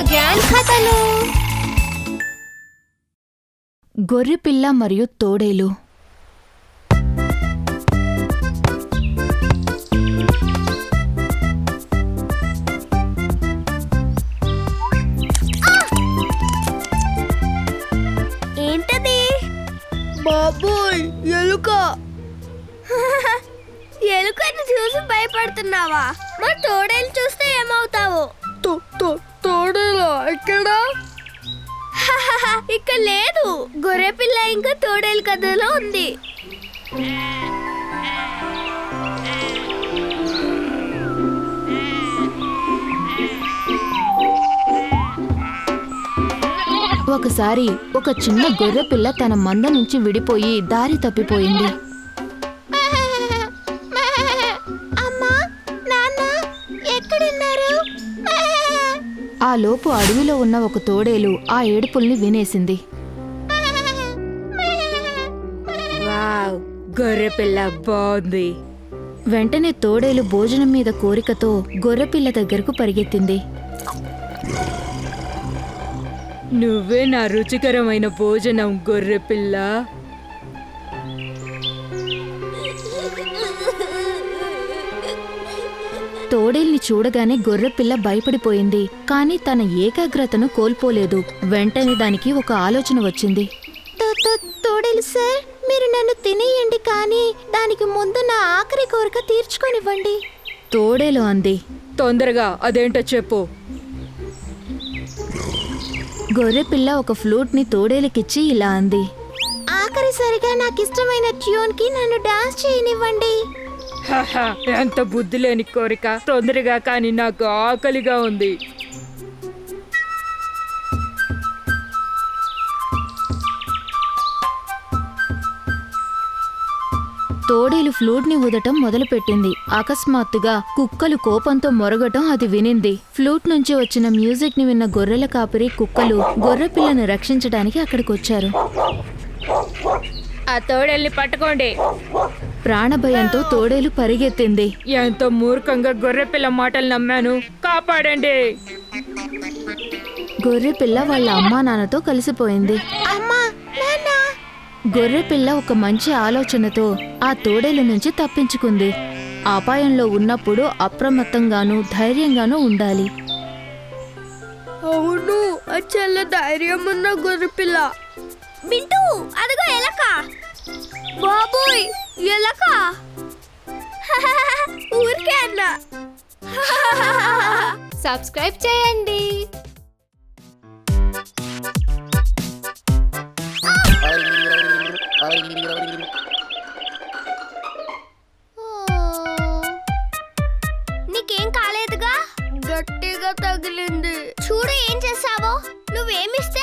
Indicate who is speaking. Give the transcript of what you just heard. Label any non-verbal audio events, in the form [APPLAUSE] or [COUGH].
Speaker 1: Gang కథలు.
Speaker 2: గొర్రెపిల్ల మరియు తోడేలు.
Speaker 1: ఏంటది? బాబోయ్ ఎలుక. [LAUGHS] ఎలుకని చూసి భయపడుతున్నావా? మరి తోడేలు చూస్తే ఏమవుతావు? ఇక్కడ లేదు. గొర్రె పిల్ల ఇంకా తోడేలు కథలో ఉంది.
Speaker 2: ఒకసారి ఒక చిన్న గొర్రె పిల్ల తన మంద నుంచి విడిపోయి దారి తప్పిపోయింది. ఆ లోపు అడవిలో ఉన్న ఒక తోడేలు ఆ ఏడుపుల్ని వినేసింది.
Speaker 3: గొర్రెపిల్ల బాగుంది.
Speaker 2: వెంటనే తోడేలు భోజనం మీద కోరికతో గొర్రెపిల్ల దగ్గరకు పరిగెత్తింది.
Speaker 3: నువ్వే నా రుచికరమైన భోజనం గొర్రెపిల్ల
Speaker 2: తోడేల్ని చూడగానే గొర్రెపిల్ల భయపడిపోయింది కానీ తన ఏకాగ్రతను కోల్పోలేదు. వెంటనే దానికి ఒక ఆలోచన వచ్చింది.
Speaker 1: తోడేలు సార్ మీరు నన్ను తినేయండి కానీ దానికి ముందు నా ఆఖరి కోరిక తీర్చుకొనివ్వండి.
Speaker 2: తోడేలు అంది.
Speaker 3: తొందరగా అదేంటో చెప్పు.
Speaker 2: గొర్రెపిల్ల ఒక ఫ్లూట్ని తోడేలుకిచ్చి ఇలా అంది.
Speaker 1: ఆఖరిసరిగా నాకు ఇష్టమైన ట్యూన్కి నన్ను డాన్స్ చేయనివ్వండి.
Speaker 3: ఎంత బుద్ధి లేని కోరిక తొందరగా కానీ నాకు ఆకలిగా ఉంది.
Speaker 2: తోడేలు ఫ్లూట్ని ఊదటం మొదలుపెట్టింది. అకస్మాత్తుగా కుక్కలు కోపంతో మొరగటం అది వినింది. ఫ్లూట్ నుంచి వచ్చిన మ్యూజిక్ని విన్న గొర్రెల కాపరి కుక్కలు గొర్రెపిల్లను రక్షించడానికి అక్కడికొచ్చారు.
Speaker 3: ఆ తోడేల్ని పట్టుకోండి.
Speaker 2: ప్రాణభయంతో తోడేలు పరిగెత్తింది.
Speaker 3: ఎంతో మూర్ఖంగా గొర్రెపిల్ల మాటలు నమ్మాను. కాపాడండి.
Speaker 2: గొర్రెపిల్ల వాళ్ళ అమ్మా నాన్నతో కలిసిపోయింది.
Speaker 1: అమ్మా నాన్న.
Speaker 2: గొర్రెపిల్ల ఒక మంచి ఆలోచనతో ఆ తోడేలు నుంచి తప్పించుకుంది. అపాయంలో ఉన్నప్పుడు అప్రమత్తంగానూ ధైర్యంగానూ ఉండాలి.
Speaker 1: అవును అచ్చల్ల ధైర్యం ఉన్న గొర్రెపిల్ల. మింటూ అదిగో ఎలక. బాబోయ్ ఎలక ఊరికే అన్నా. సబ్స్క్రైబ్ చేయండి. నీకేం కాలేదుగా? గట్టిగా తగిలింది. చూడు ఏం చేసావో. నువ్వేమిస్తే